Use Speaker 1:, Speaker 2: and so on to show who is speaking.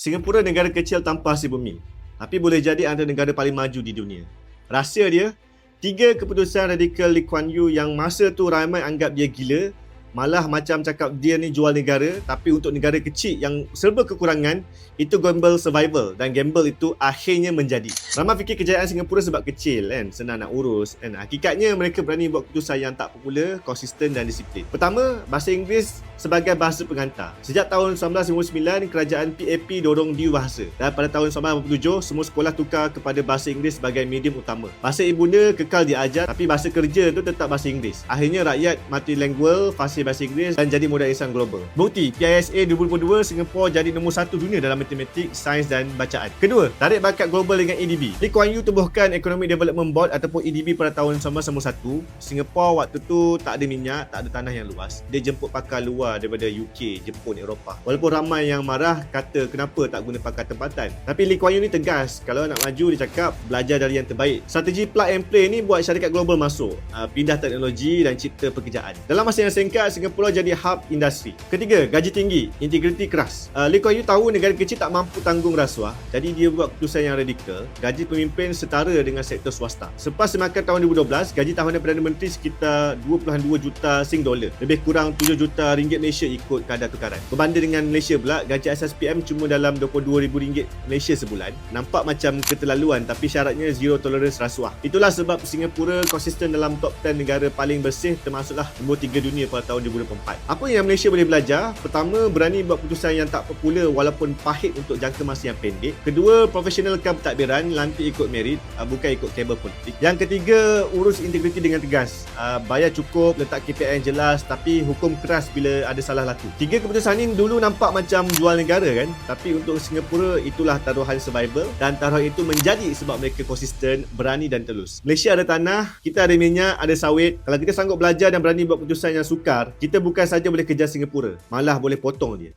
Speaker 1: Singapura negara kecil tanpa hasil bumi, tapi boleh jadi antara negara paling maju di dunia. Rahsia dia, tiga keputusan radikal Lee Kuan Yew yang masa tu ramai anggap dia gila, malah macam cakap dia ni jual negara, tapi untuk negara kecil yang serba kekurangan, itu gamble survival dan gamble itu akhirnya menjadi. Ramai fikir kejayaan Singapura sebab kecil kan, senang nak urus kan. Hakikatnya mereka berani buat keputusan yang tak popular, konsisten dan disiplin. Pertama, bahasa Inggeris sebagai bahasa pengantar. Sejak tahun 1959, kerajaan PAP dorong diu bahasa. Dan pada tahun 1987, semua sekolah tukar kepada bahasa Inggeris sebagai medium utama. Bahasa ibunda kekal diajar, tapi bahasa kerja tu tetap bahasa Inggeris. Akhirnya rakyat multilingual, fasih bahasa Inggeris dan jadi modal insan global. Bukti, PISA 2022, Singapura jadi nombor satu dunia dalam matematik, sains dan bacaan. Kedua, tarik bakat global dengan EDB. Lee Kuan Yew tubuhkan Economic Development Board ataupun EDB pada tahun 1991. Singapura waktu tu tak ada minyak, tak ada tanah yang luas. Dia jemput pakar luar daripada UK, Jepun, Eropah. Walaupun ramai yang marah kata kenapa tak guna pakar tempatan. Tapi Lee Kuan Yew ni tegas. Kalau nak maju dia cakap belajar dari yang terbaik. Strategi plug and play ni buat syarikat global masuk. Uh, pindah teknologi dan cipta pekerjaan. Dalam masa yang singkat, Singapura jadi hub industri. Ketiga, gaji tinggi, integriti keras. Uh, Lee Kuan Yew tahu negara kecil tak mampu tanggung rasuah, jadi dia buat keputusan yang radikal. Gaji pemimpin setara dengan sektor swasta. Selepas semakan tahun 2012, gaji tahunan Perdana Menteri sekitar 2.2 juta Sing dollar. Lebih kurang 7 juta ringgit Malaysia ikut kadar tukaran. Berbanding dengan Malaysia pula, gaji asas PM cuma dalam 22,000 ringgit Malaysia sebulan. Nampak macam keterlaluan tapi syaratnya zero tolerance rasuah. Itulah sebab Singapura konsisten dalam top 10 negara paling bersih termasuklah nombor 3 dunia pada tahun 2024. Apa yang Malaysia boleh belajar? Pertama, berani buat keputusan yang tak popular walaupun pahit untuk jangka masa yang pendek. Kedua, profesionalkan pentadbiran, lantik ikut merit, uh, bukan ikut kabel politik. Yang ketiga, urus integriti dengan tegas. Uh, bayar cukup, letak KPI yang jelas tapi hukum keras bila ada salah laku. Tiga keputusan ini dulu nampak macam jual negara kan? Tapi untuk Singapura, itulah taruhan survival dan taruhan itu menjadi sebab mereka konsisten, berani dan telus. Malaysia ada tanah, kita ada minyak, ada sawit. Kalau kita sanggup belajar dan berani buat keputusan yang sukar, kita bukan saja boleh kejar Singapura, malah boleh potong dia.